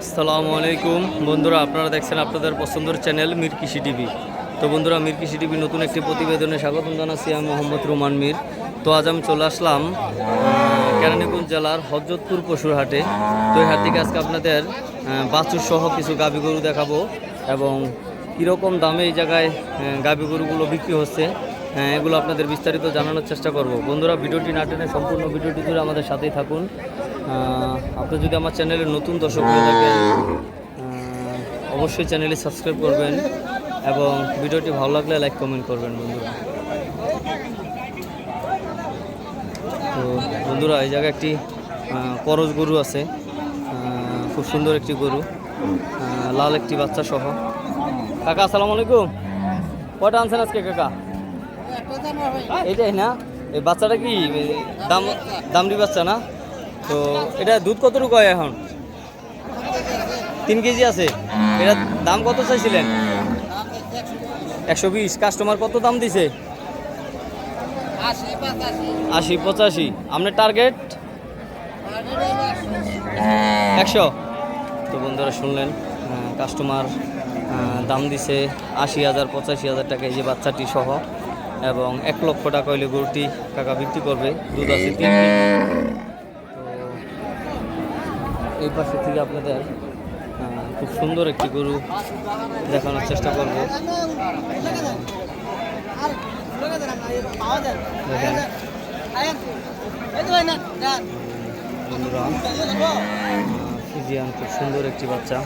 আসসালামু আলাইকুম। বন্ধুরা, আপনারা দেখছেন আপনাদের পছন্দের চ্যানেল মীর কৃষি টিভি তো বন্ধুরা মীর কৃষি টিভি নতুন একটি প্রতিবেদনে স্বাগতম জানাচ্ছি আমি মোহাম্মদ রুমান মির। তো আজ আমি চলে আসলাম কেরানীগঞ্জ জেলার হজরতপুর পশুর হাটে। তো এই থেকে আজকে আপনাদের বাছুর সহ কিছু গাভী গরু দেখাবো এবং কীরকম দামে এই জায়গায় গাভী গরুগুলো বিক্রি হচ্ছে এগুলো আপনাদের বিস্তারিত জানানোর চেষ্টা করব। বন্ধুরা, ভিডিওটি না টেনে সম্পূর্ণ ভিডিওটি জুড়ে আমাদের সাথেই থাকুন। আপনি যদি আমার চ্যানেলে নতুন দর্শক হয়ে থাকেন অবশ্যই চ্যানেলে সাবস্ক্রাইব করবেন এবং ভিডিওটি ভালো লাগলে লাইক কমেন্ট করবেন বন্ধুরা। তো বন্ধুরা এই জায়গায় একটি করজ গরু আছে খুব সুন্দর একটি গরু লাল একটি বাচ্চা সহ। কাকা আসসালামু আলাইকুম। কটা আনছেন আজকে কাকা? এটাই না? এই বাচ্চাটা কি দাম দামড়ি বাচ্চা না? তো এটা দুধ কতটুকু হয় এখন? তিন কেজি আছে। এটা দাম কত চাইছিলেন? একশো বিশ। কাস্টমার কত দাম দিছে? আশি পঁচাশি। আপনার টার্গেট? একশো। তো বন্ধুরা শুনলেন কাস্টমার দাম দিছে আশি হাজার, পঁচাশি হাজার টাকা এই যে বাচ্চাটি সহ। এবং এক লক্ষ টাকা হইলে গরুটি কাকা বিক্রি করবে। দুধ আছে তিন এই পাশে থেকে আপনাদের খুব সুন্দর একটি গরু দেখানোর চেষ্টা করব। ফিজিয়ান খুব সুন্দর একটি বাচ্চা।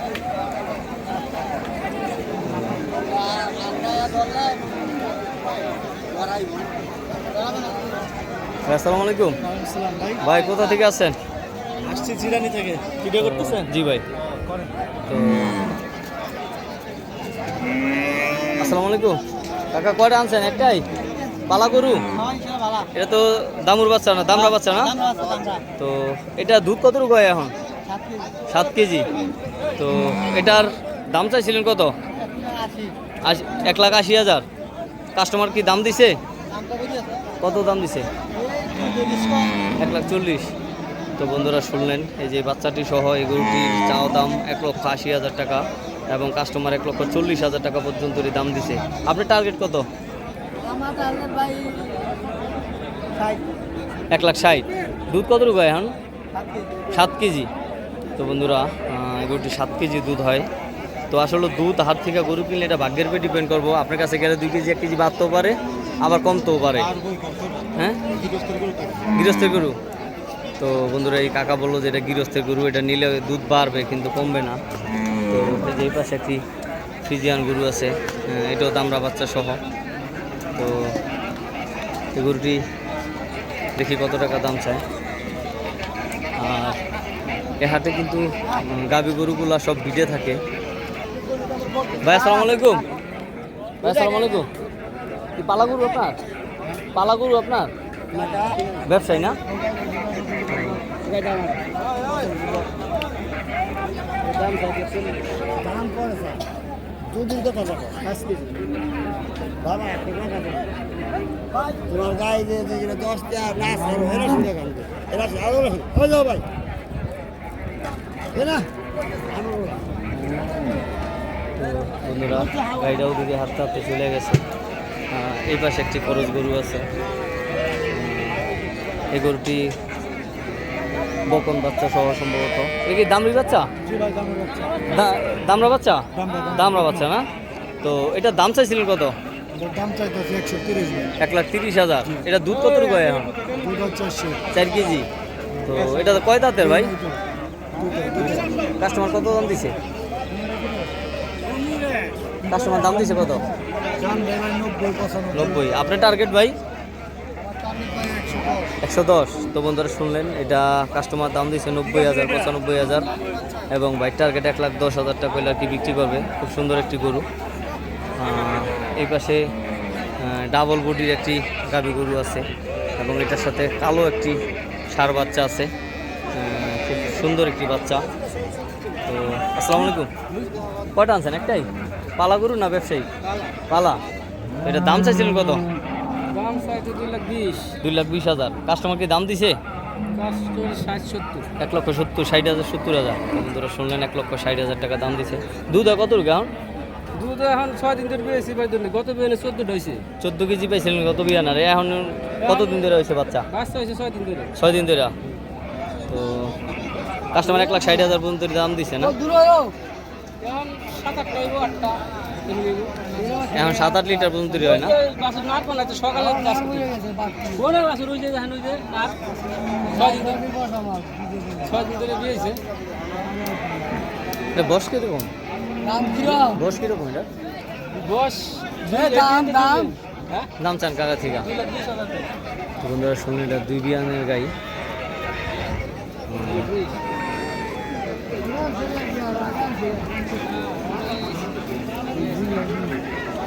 আসসালামু আলাইকুম। ভাই। কোথা থেকে আছেন আসছি জিরানি থেকে। ভিডিও করতেছেন? জি ভাই। তো আসসালামু আলাইকুম। কাকা কয়টা আনছেন? একটাই? পালা গরু? এটা তো দামুর বাচ্চা না দামরা বাচ্চা না? তো এটা দুধ কতটুকু হয় এখন? সাত কেজি। তো এটার দাম চাইছিলেন কত? এক লাখ আশি হাজার। কাস্টমার কি দাম দিছে? কত দাম দিছে? এক লাখ চল্লিশ। তো বন্ধুরা শুনলেন এই যে বাচ্চাটি সহ এই গরুটির চাও দাম এক লক্ষ আশি হাজার টাকা এবং কাস্টমার এক লক্ষ চল্লিশ হাজার টাকা পর্যন্ত দাম দিছে। আপনার টার্গেট কত? এক লাখ ষাট। দুধ কত রুপায় এখন? সাত কেজি। তো বন্ধুরা গরুটি সাত কেজি দুধ হয়। তো আসলে দুধ হাত থেকে গরু কিনলে এটা ভাগ্যের উপর ডিপেন্ড করব। আপনার কাছে গেলে দুই কেজি এক কেজি বাড়তেও পারে আবার কমতেও পারে। হ্যাঁ? গৃহস্থের গরু। তো বন্ধুরা, এই কাকা বলল যে এটা গৃহস্থের গরু, এটা নিলে দুধ বাড়বে, কিন্তু কমবে না। তো এই পাশে একটি ফিজিয়ান গরু আছে এটাও দামরা বাচ্চা সহ। তো এই গরুটি দেখি কত টাকা দাম চায়। আর এ কিন্তু গাভী গরুগুলা সব ভিড়ে থাকে। ভাই, আসসালামু আলাইকুম। ভাই, আসসালামু আলাইকুম। কি পালা গরু আপনার? পালা গরু আপনার? ব্যবসায়ী না? দুদিন পাঁচ কেজি। বাবা তোমার গায়ে দশটা শুনে এরা আরও হয়ে যাও ভাই। বন্ধুরা গাড়িটাও দিকে হাঁটতে হাঁটতে চলে গেছে। এই পাশে একটি খরচ গরু আছে। এই গরুটি বকন বাচ্চা সহ সম্ভবত। এটা কি দামরি বাচ্চা? দামের বাচ্চা? দামরা বাচ্চা না? তো এটা দাম চাইছিলেন কত? এক লাখ তিরিশ হাজার। এটা দুধ কত রুপায় এখন? চার কেজি। তো এটা কয় দাঁতের ভাই? কাস্টমার কত দাম দিছে? কাস্টমার দাম দিছে কত? নব্বই। আপনার টার্গেট ভাই? একশো দশ। তো বন্ধুরা শুনলেন, এটা কাস্টমার দাম দিয়েছে নব্বই হাজার, পঁচানব্বই হাজার এবং বাইক টার্গেট এক লাখ দশ হাজার টাকা আর কি বিক্রি করবে। খুব সুন্দর একটি গরু। এই পাশে ডাবল বডির একটি গাভী গরু আছে এবং এটার সাথে কালো একটি সার বাচ্চা আছে। খুব সুন্দর একটি বাচ্চা। তো আসসালামু আলাইকুম। কয়টা আনছেন? একটাই? পালা গরু না ব্যবসায়ী? পালা। এটা দাম চাইছিলেন কত? দাম চাইতে দুই লাখ বিশ। দুই লাখ বিশ হাজার। কাস্টমার কি দাম দিছে? সত্তর। এক লক্ষ সত্তর ষাট হাজার সত্তর হাজার। বন্ধুরা শুনলেন এক লক্ষ ষাট হাজার টাকা দাম দিছে। দুধ কত এখন? দুধ এখন ছয় দিন ধরে পেয়েছি ভাই ধরে গত বিয়ে চোদ্দটা হয়েছে। চোদ্দ কেজি পাইছিলেন কত বিয়ানার এখন কতদিন ধরে হয়েছে বাচ্চা? বাচ্চা হয়েছে ছয় দিন ধরে। ছয় দিন ধরে। তো কাস্টমার এক লাখ ষাট হাজার পর্যন্ত দাম দিছে না? এখন সাত আট লিটার পর্যন্ত হয় না? বয়স কীরকম? বয়স কীরকম এটা? বস দাম, দাম। দাম চান কাকা থেকে? বন্ধুরা শুনলেন এটা দুই বিয়ানের গাই।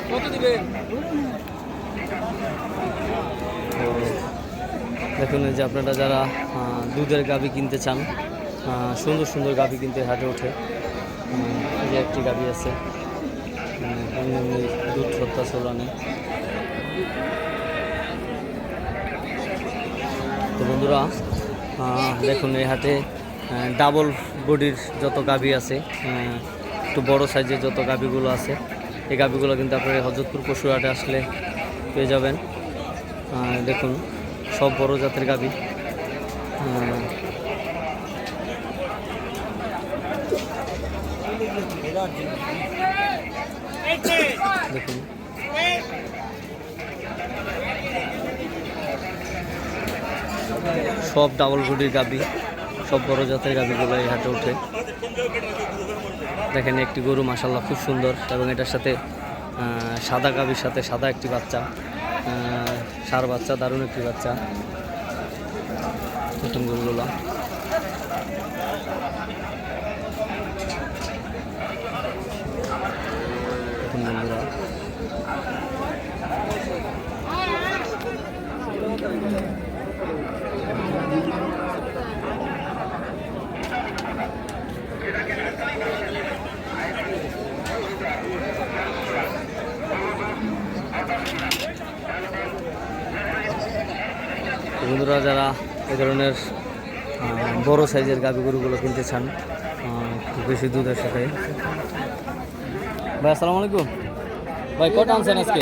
কত দেখুন যে আপনারা যারা দুধের গাভি কিনতে চান সুন্দর সুন্দর গাভি কিনতে হাটে ওঠে। যে একটি গাভি আছে দুধ সত্তা চলানে তো বন্ধুরা দেখুন এই হাটে ডাবল বডির যত গাভি আছে একটু বড় সাইজের যত গাভিগুলো আছে, এই গাভিগুলো কিন্তু আপনার হজরতপুর পশু হাটে আসলে পেয়ে যাবেন। দেখুন, সব বড় জাতের গাভি। দেখুন। সব ডাবল বডির গাভি। সব বড় জাতের গাভিগুলো এই হাটে ওঠে। দেখেন একটি গরু মাসাল্লাহ খুব সুন্দর এবং এটার সাথে সাদা গাভির সাথে সাদা একটি বাচ্চা সার বাচ্চা, দারুণ একটি বাচ্চা। নতুন গরুগুলো। বন্ধুরা বন্ধুরা যারা এ ধরনের বড় সাইজের গাভি গরুগুলো কিনতে চান খুব বেশি দুধের সাথে ভাই আসসালামু আলাইকুম। ভাই কটা আনছেন আজকে?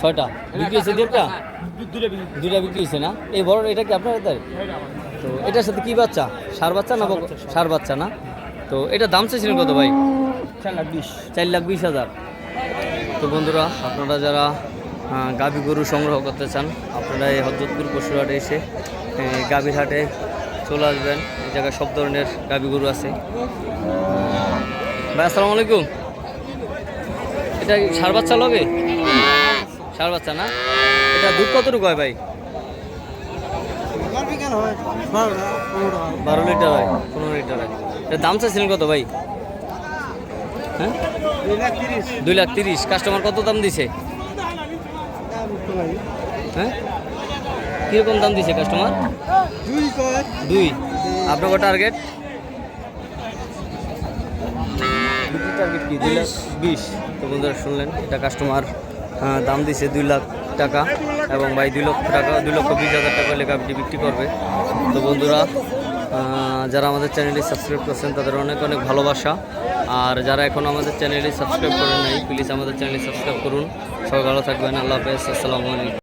ছয়টা। বিক্রি হয়েছে দেড়টা? দুটা বিক্রি হয়েছে না? এই বড় এটা কি আপনার তাই তো এটার সাথে কি বাচ্চা? সার বাচ্চা না সার বাচ্চা না? তো এটা দাম চাইছিলেন কত ভাই? চার লাখ বিশ। চার লাখ বিশ হাজার। তো বন্ধুরা আপনারা যারা গাভী গরু সংগ্রহ করতে চান, আপনারা এই হজরতপুর পশুরহাটে এসে গাভীর হাটে চলে আসবেন। এই জায়গায় সব ধরনের গাভী গরু আছে। ভাই, আসসালামু আলাইকুম। এটা সার বাচ্চা লগে? সার বাচ্চা না? এটা দুধ কতটুকু হয় ভাই? বারো লিটার হয়, পনেরো লিটার হয়। এটা দাম চাইছিলেন কত ভাই? হ্যাঁ? দুই লাখ তিরিশ। কাস্টমার কত দাম দিছে? হ্যাঁ? কীরকম দাম দিছে কাস্টমার দুই। আপনার টার্গেট টার্গেট কি? দুই লাখ বিশ। তো বন্ধুরা শুনলেন, এটা কাস্টমার দাম দিছে দুই লাখ টাকা এবং ভাই দুই লক্ষ টাকা, দুই লক্ষ বিশ হাজার টাকা হলে গাভিটি বিক্রি করবে। তো বন্ধুরা যারা আমাদের চ্যানেলটি সাবস্ক্রাইব করছেন, তাদের অনেক অনেক ভালোবাসা। আর যারা এখন আমাদের চ্যানেলটি সাবস্ক্রাইব করেন নাই প্লিজ আমাদের চ্যানেলটি সাবস্ক্রাইব করুন। সবাই ভালো থাকবেন। আল্লাহ হাফেজ। আসসালামু আলাইকুম।